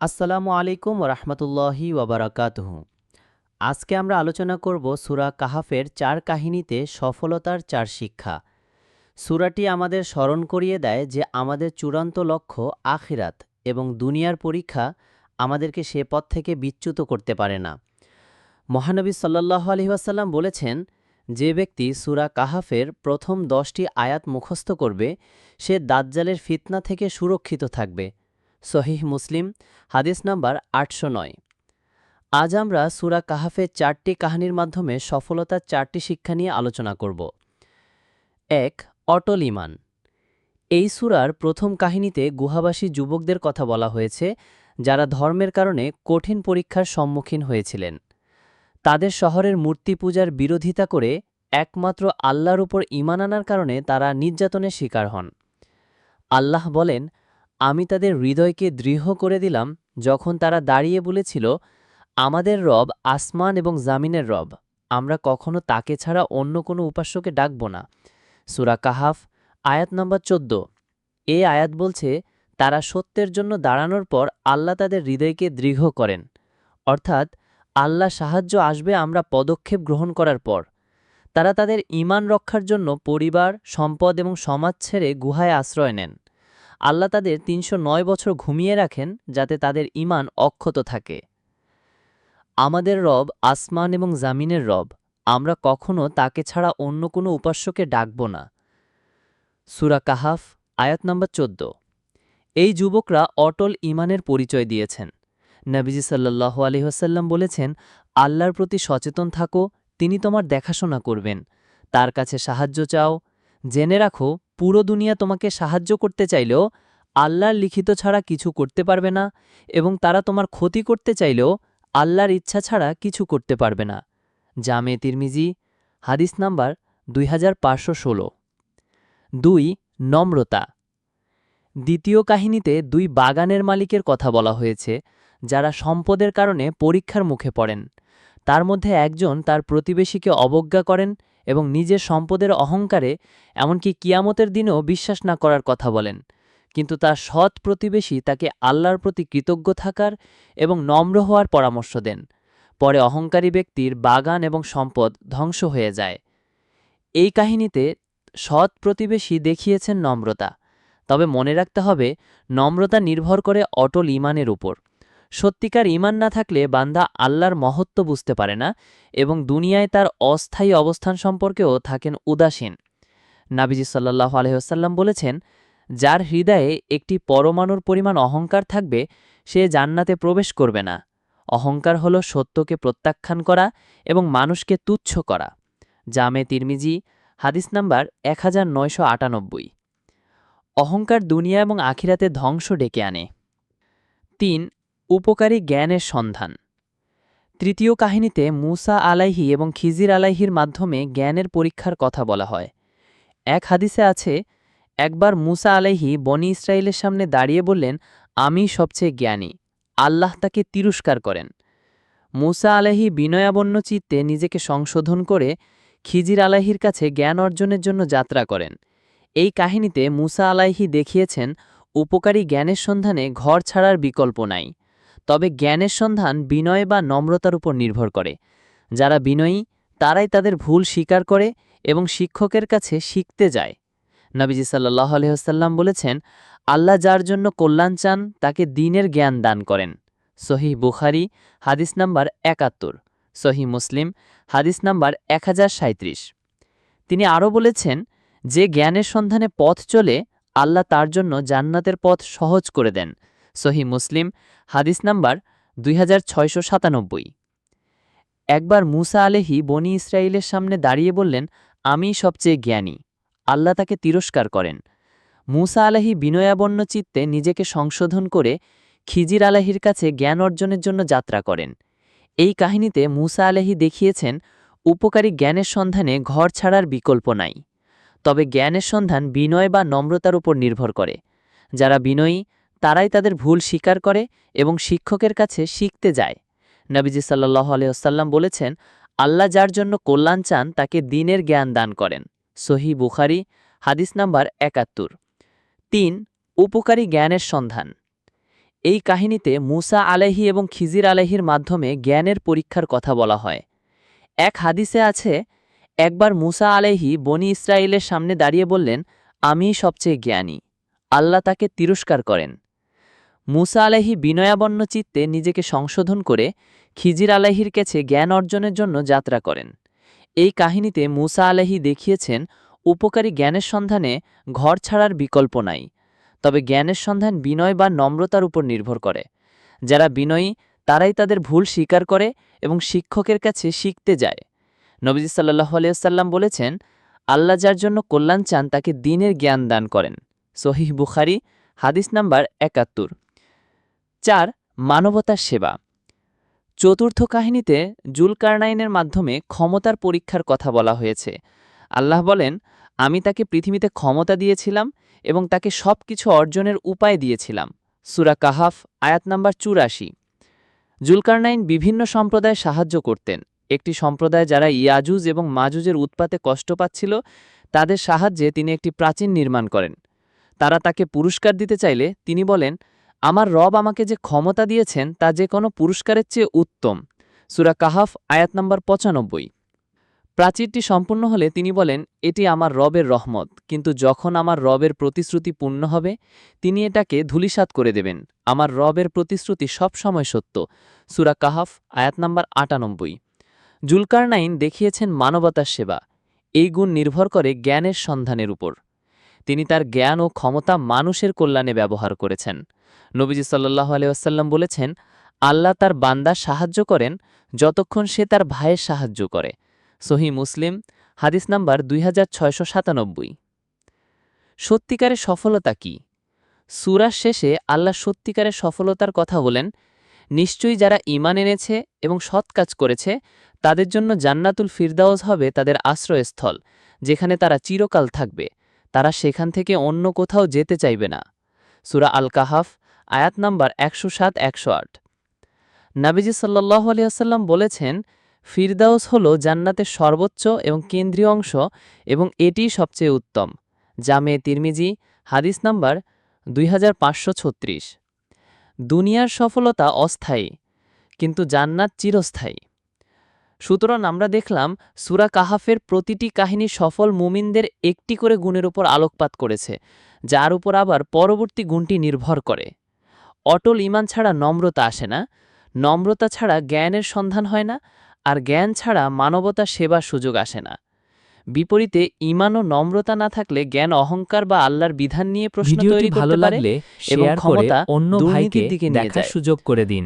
আসসালামু আলাইকুম রহমতুল্লাহি ওবরাকাতহ আজকে আমরা আলোচনা করব সুরা কাহাফের চার কাহিনীতে সফলতার চার শিক্ষা। সুরাটি আমাদের স্মরণ করিয়ে দেয় যে আমাদের চূড়ান্ত লক্ষ্য আখিরাত এবং দুনিয়ার পরীক্ষা আমাদেরকে সে পথ থেকে বিচ্যুত করতে পারে না। মহানবী সাল্লাহ আলহিহাসাল্লাম বলেছেন, যে ব্যক্তি সুরা কাহাফের প্রথম দশটি আয়াত মুখস্থ করবে, সে দাজ্জালের ফিতনা থেকে সুরক্ষিত থাকবে। সহিহ মুসলিম, হাদিস নাম্বার আটশো নয়। আজ আমরা সুরা কাহাফের চারটি কাহিনীর মাধ্যমে সফলতার চারটি শিক্ষা নিয়ে আলোচনা করব। এক, অটল ইমান এই সুরার প্রথম কাহিনীতে গুহাবাসী যুবকদের কথা বলা হয়েছে, যারা ধর্মের কারণে কঠিন পরীক্ষার সম্মুখীন হয়েছিলেন। তাদের শহরের মূর্তি পূজার বিরোধিতা করে একমাত্র আল্লাহর উপর ইমান আনার কারণে তারা নির্যাতনের শিকার হন। আল্লাহ বলেন আমি তাদের হৃদয়কে দৃঢ় করে দিলাম যখন তারা দাঁড়িয়ে বলেছিল, আমাদের রব আসমান এবং জামিনের রব, আমরা কখনো তাকে ছাড়া অন্য কোনো উপাস্যকে ডাকব না। সুরা কাহাফ, আয়াত নম্বর চোদ্দ। এ আয়াত বলছে, তারা সত্যের জন্য দাঁড়ানোর পর আল্লাহ তাদের হৃদয়কে দৃঢ় করেন। অর্থাৎ, আল্লাহ সাহায্য আসবে আমরা পদক্ষেপ গ্রহণ করার পর। তারা তাদের ইমান রক্ষার জন্য পরিবার, সম্পদ এবং সমাজ ছেড়ে গুহায় আশ্রয় নেন। আল্লাহ তাদের তিনশো নয় বছর ঘুমিয়ে রাখেন যাতে তাদের ইমান অক্ষত থাকে। আমাদের রব আসমান এবং জামিনের রব। আমরা কখনো তাকে ছাড়া অন্য কোনো উপাস্যকে ডাকব না। সুরা কাহাফ, আয়াত নম্বর চোদ্দ। এই যুবকরা অটল ইমানের পরিচয় দিয়েছেন। নবীজি সাল্লাহ আলহিহাসাল্লাম বলেছেন, আল্লাহর প্রতি সচেতন থাকো, তিনি তোমার দেখাশোনা করবেন। তার কাছে সাহায্য চাও জেনে রাখো, পুরো দুনিয়া তোমাকে সাহায্য করতে চাইলেও আল্লাহর লিখিত ছাড়া কিছু করতে পারবে না এবং তারা তোমার ক্ষতি করতে চাইলেও আল্লাহর ইচ্ছা ছাড়া কিছু করতে পারবে না। জামে তিরমিজি, হাদিস নাম্বার দুই হাজার পাঁচশো ষোলো। দুই, নম্রতা। দ্বিতীয় কাহিনীতে দুই বাগানের মালিকের কথা বলা হয়েছে, যারা সম্পদের কারণে পরীক্ষার মুখে পড়েন। তার মধ্যে একজন তার প্রতিবেশীকে অবজ্ঞা করেন এবং নিজের সম্পদের অহংকারে এমনকি কিয়ামতের দিনেও বিশ্বাস না করার কথা বলেন। কিন্তু তার সৎ প্রতিবেশী তাকে আল্লাহর প্রতি কৃতজ্ঞ থাকার এবং নম্র হওয়ার পরামর্শ দেন। পরে অহংকারী ব্যক্তির বাগান এবং সম্পদ ধ্বংস হয়ে যায়। এই কাহিনীতে সৎ প্রতিবেশী দেখিয়েছেন নম্রতা। তবে মনে রাখতে হবে, নম্রতা নির্ভর করে অটল ইমানের উপর। সত্যিকার ইমান না থাকলে বান্দা আল্লাহর মহত্ব বুঝতে পারে না এবং দুনিয়ায় তার অস্থায়ী অবস্থান সম্পর্কেও থাকেন উদাসীন। নাবিজি সাল্লাহ আলহ্লাম বলেছেন, যার হৃদয়ে একটি পরমাণুর পরিমাণ অহংকার থাকবে, সে জান্নাতে প্রবেশ করবে না। অহংকার হল সত্যকে প্রত্যাখ্যান করা এবং মানুষকে তুচ্ছ করা। জামে তিরমিজি, হাদিস নাম্বার এক হাজার নয়শো আটানব্বই অহংকার দুনিয়া এবং আখিরাতে ধ্বংস ডেকে আনে। তিন উপকারী জ্ঞানের সন্ধান। তৃতীয় কাহিনীতে মুসা আলাইহি এবং খিজির আলাইহির মাধ্যমে জ্ঞানের পরীক্ষার কথা বলা হয়। এক হাদিসে আছে, একবার মুসা আলাইহি বনি ইসরায়েলের সামনে দাঁড়িয়ে বললেন, আমি সবচেয়ে জ্ঞানী, আল্লাহ তাকে তিরস্কার করেন। মুসা আলাহি বিনয়াবন্য চিত্তে নিজেকে সংশোধন করে খিজির আলাহির কাছে জ্ঞান অর্জনের জন্য যাত্রা করেন। এই কাহিনীতে মুসা আলাইহি দেখিয়েছেন, উপকারী জ্ঞানের সন্ধানে ঘর ছাড়ার বিকল্প নাই। তবে জ্ঞানের সন্ধান বিনয় বা নম্রতার উপর নির্ভর করে। যারা বিনয়ী, তারাই তাদের ভুল স্বীকার করে এবং শিক্ষকের কাছে শিখতে যায়। নবীজি সাল্লাহ আলহ্লাম বলেছেন, আল্লাহ যার জন্য কল্যাণ চান, তাকে দিনের জ্ঞান দান করেন। সহি বুখারি, হাদিস নাম্বার একাত্তর। সহি মুসলিম, হাদিস নাম্বার এক তিনি আরও বলেছেন, যে জ্ঞানের সন্ধানে পথ চলে, আল্লাহ তার জন্য জান্নাতের পথ সহজ করে দেন। সহি মুসলিম, হাদিস নাম্বার দুই হাজার ছয়শো সাতানব্বই। একবার মুসা আলেহি বনি ইসরায়েলের সামনে দাঁড়িয়ে বললেন, আমি সবচেয়ে জ্ঞানী। আল্লাহ তাকে তিরস্কার করেন। মুসা আলাহি বিনয়াবন্য চিত্তে নিজেকে সংশোধন করে খিজির আলাহির কাছে জ্ঞান অর্জনের জন্য যাত্রা করেন। এই কাহিনীতে মুসা আলাহি দেখিয়েছেন, উপকারী জ্ঞানের সন্ধানে ঘর ছাড়ার বিকল্প নাই। তবে জ্ঞানের সন্ধান বিনয় বা নম্রতার উপর নির্ভর করে। যারা বিনয়ী তারাই তাদের ভুল স্বীকার করে এবং শিক্ষকের কাছে শিখতে যায়। নবীজি সাল্লাহ আলিয়াল্লাম বলেছেন, আল্লাহ যার জন্য কল্যাণ চান, তাকে দিনের জ্ঞান দান করেন। সহি বুখারি, হাদিস নাম্বার একাত্তর। তিন, উপকারী জ্ঞানের সন্ধান। এই কাহিনীতে মুসা আলাহি এবং খিজির আলাহির মাধ্যমে জ্ঞানের পরীক্ষার কথা বলা হয়। এক হাদিসে আছে, একবার মুসা আলাহি বনি ইসরায়েলের সামনে দাঁড়িয়ে বললেন, আমিই সবচেয়ে জ্ঞানী। আল্লাহ তাকে তিরস্কার করেন। মুসা আলাহি বিনয়াবন্য চিত্তে নিজেকে সংশোধন করে খিজির আলাহির কাছে জ্ঞান অর্জনের জন্য যাত্রা করেন। এই কাহিনীতে মুসা আলাহি দেখিয়েছেন, উপকারী জ্ঞানের সন্ধানে ঘর ছাড়ার বিকল্প নাই, তবে জ্ঞানের সন্ধান বিনয় বা নম্রতার উপর নির্ভর করে। যারা বিনয়ী, তারাই তাদের ভুল স্বীকার করে এবং শিক্ষকের কাছে শিখতে যায়। নবীজি সাল্লাহ আলিয়াল্লাম বলেছেন, আল্লাহ যার জন্য কল্যাণ চান তাকে দিনের জ্ঞান দান করেন। সহিহ বুখারি, হাদিস নাম্বার একাত্তর। চার মানবতার সেবা। চতুর্থ কাহিনীতে জুলকারনাইনের মাধ্যমে ক্ষমতার পরীক্ষার কথা বলা হয়েছে। আল্লাহ বলেন, আমি তাকে পৃথিবীতে ক্ষমতা দিয়েছিলাম এবং তাকে সব কিছু অর্জনের উপায় দিয়েছিলাম। সুরা কাহাফ, আয়াত নাম্বার চুরাশি। জুলকারনাইন বিভিন্ন সম্প্রদায় সাহায্য করতেন। একটি সম্প্রদায় যারা ইয়াজুজ এবং মাজুজের উৎপাতে কষ্ট পাচ্ছিল, তাদের সাহায্যে তিনি একটি প্রাচীন নির্মাণ করেন। তারা তাকে পুরস্কার দিতে চাইলে তিনি বলেন আমার রব আমাকে যে ক্ষমতা দিয়েছেন তা যে কোনো পুরস্কারের চেয়ে উত্তম। সুরা কাহাফ, আয়াত নম্বর পঁচানব্বই। প্রাচীরটি সম্পূর্ণ হলে তিনি বলেন, এটি আমার রবের রহমত। কিন্তু যখন আমার রবের প্রতিশ্রুতি পূর্ণ হবে, তিনি এটাকে ধূলিসাৎ করে দেবেন। আমার রবের প্রতিশ্রুতি সবসময় সত্য। সুরা কাহাফ, আয়াত নম্বর আটানব্বই। জুলকারনাইন দেখিয়েছেন মানবতার সেবা। এই গুণ নির্ভর করে জ্ঞানের সন্ধানের উপর। তিনি তার জ্ঞান ও ক্ষমতা মানুষের কল্যাণে ব্যবহার করেছেন। নবীজি সাল্লাহ আলিয়াসাল্লাম বলেছেন, আল্লাহ তার বান্দা সাহায্য করেন যতক্ষণ সে তার ভাইয়ের সাহায্য করে। সহি মুসলিম, হাদিস নাম্বার দুই সত্যিকারের সফলতা কি? সুরার শেষে আল্লাহ সত্যিকারের সফলতার কথা বলেন, নিশ্চয়ই যারা ঈমান এনেছে এবং সৎ কাজ করেছে, তাদের জন্য জান্নাতুল ফিরদাউস হবে তাদের আশ্রয়স্থল, যেখানে তারা চিরকাল থাকবে। তারা সেখান থেকে অন্য কোথাও যেতে চাইবে না। সুরা আল কাহাফ আয়াত নাম্বার একশো সাত, একশো আট। নাবিজি সাল্লাহ আলিয়াল্লাম বলেছেন, ফিরদাউস হল জান্নাতের সর্বোচ্চ এবং কেন্দ্রীয় অংশ এবং এটিই সবচেয়ে উত্তম। জামে তিরমিজি, হাদিস নাম্বার দুই হাজার পাঁচশো ছত্রিশ। দুনিয়ার সফলতা অস্থায়ী, কিন্তু জান্নাত চিরস্থায়ী। সুতরাং আমরা দেখলাম, সুরা কাহাফের প্রতিটি কাহিনী সফল মুমিনদের একটি করে গুণের উপর আলোকপাত করেছে, যার উপর আবার পরবর্তী গুণটি নির্ভর করে। অটল ইমান ছাড়া নম্রতা আসে না। নম্রতা ছাড়া জ্ঞানের সন্ধান হয় না আর জ্ঞান ছাড়া মানবতা সেবার সুযোগ আসে না। বিপরীতে ইমান ও নম্রতা না থাকলে জ্ঞান অহংকার বা আল্লাহর বিধান নিয়ে প্রশ্ন তৈরি ভালো লাগলে এবং ক্ষমতা অন্য ভাইকে দিকে দেখার। সুযোগ করে দিন।